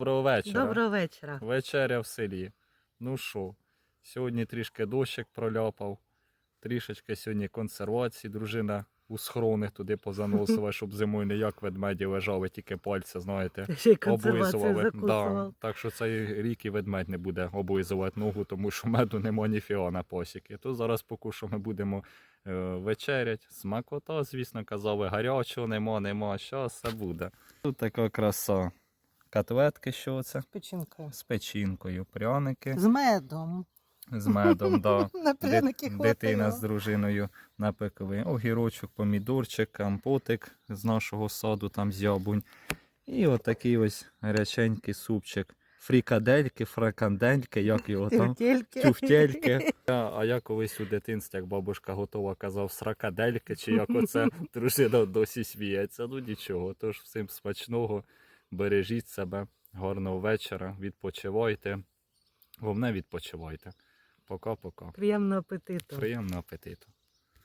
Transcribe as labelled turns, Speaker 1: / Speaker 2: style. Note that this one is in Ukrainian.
Speaker 1: Доброго вечора.
Speaker 2: Доброго вечора.
Speaker 1: Вечеря в селі. Ну що, сьогодні трішки дощик проляпав, трішечки сьогодні консервації. Дружина у схрони туди позаносила, щоб зимою не як ведмеді лежали, тільки пальця, знаєте, облизували. Да. Так що цей рік і ведмедь не буде облизувати ногу, тому що меду нема ніфіга на посіки. То зараз поки що ми будемо е, вечерять. Смакота, звісно, казали, гарячого нема, нема, щас все буде. Тут така краса. Котлетки, що це?
Speaker 2: Печінкою.
Speaker 1: З печінкою, пряники
Speaker 2: З медом.
Speaker 1: з медом, да.
Speaker 2: На пряники
Speaker 1: Дит- Дитина з дружиною напекли. Огірочок, помідорчик, компотик з нашого саду, там з яблунь. І отакий ось гаряченький супчик. Фрікадельки, фракандельки, як його там.
Speaker 2: Тюфтельки.
Speaker 1: Тюфтельки. Я- А я колись у дитинстві, як бабушка готова, казав сракадельки, чи як оце дружина досі сміється. Ну нічого. Тож всім смачного, бережіть себе, гарного вечора, відпочивайте. Головне відпочивайте. Пока-пока.
Speaker 2: Приємного апетиту.
Speaker 1: Приємного апетиту.